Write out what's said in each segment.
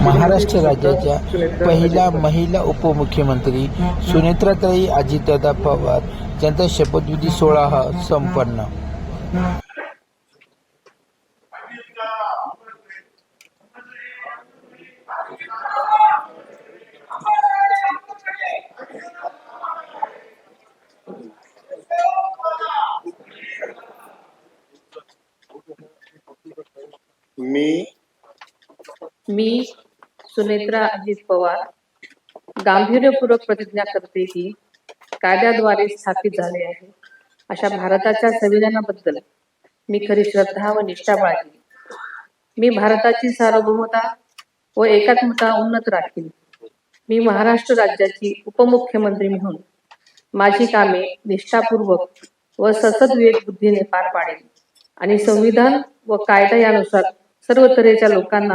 महाराष्ट्र राज्याच्या पहिल्या महिला उपमुख्यमंत्री सुनेत्राताई अजितदादा पवार. यांचा शपथविधी सोहळा हा संपन्न. मी मी सुनेत्रा अजित पवार गांभीर्यपूर्वक प्रतिज्ञा करते की कायद्याद्वारे स्थापित झाले आहे. अशा भारताच्या संविधानाबद्दल मी खरी श्रद्धा व निष्ठा बाळगली मी भारताची सार्वभौमता व एकात्मता उन्नत राखील मी महाराष्ट्र राज्याची उपमुख्यमंत्री म्हणून माझी कामे निष्ठापूर्वक व सतत विवेक बुद्धीने पार पाडेल आणि संविधान व कायदा यानुसार सर्व तऱ्हेच्या लोकांना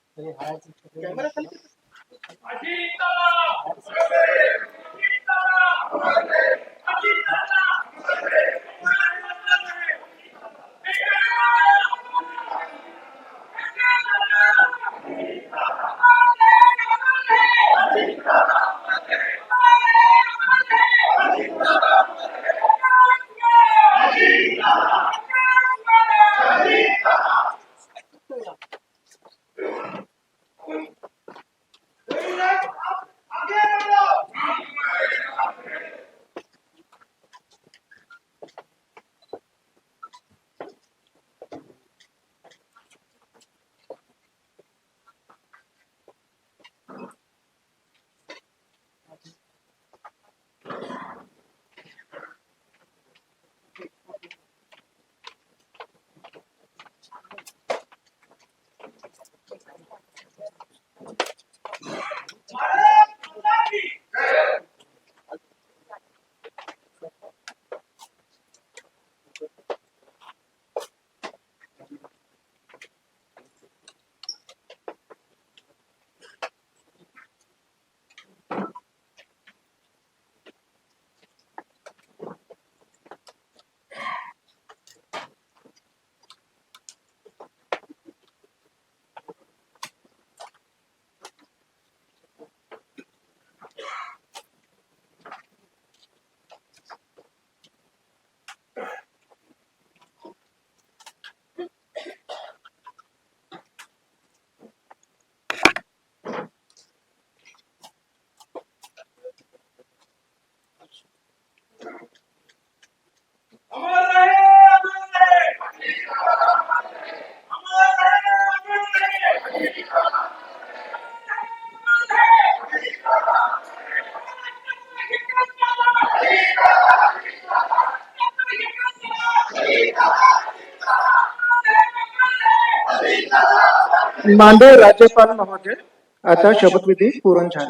अमर माननीय राज्यपाल महोदय आता शपथविधी पूर्ण झाले.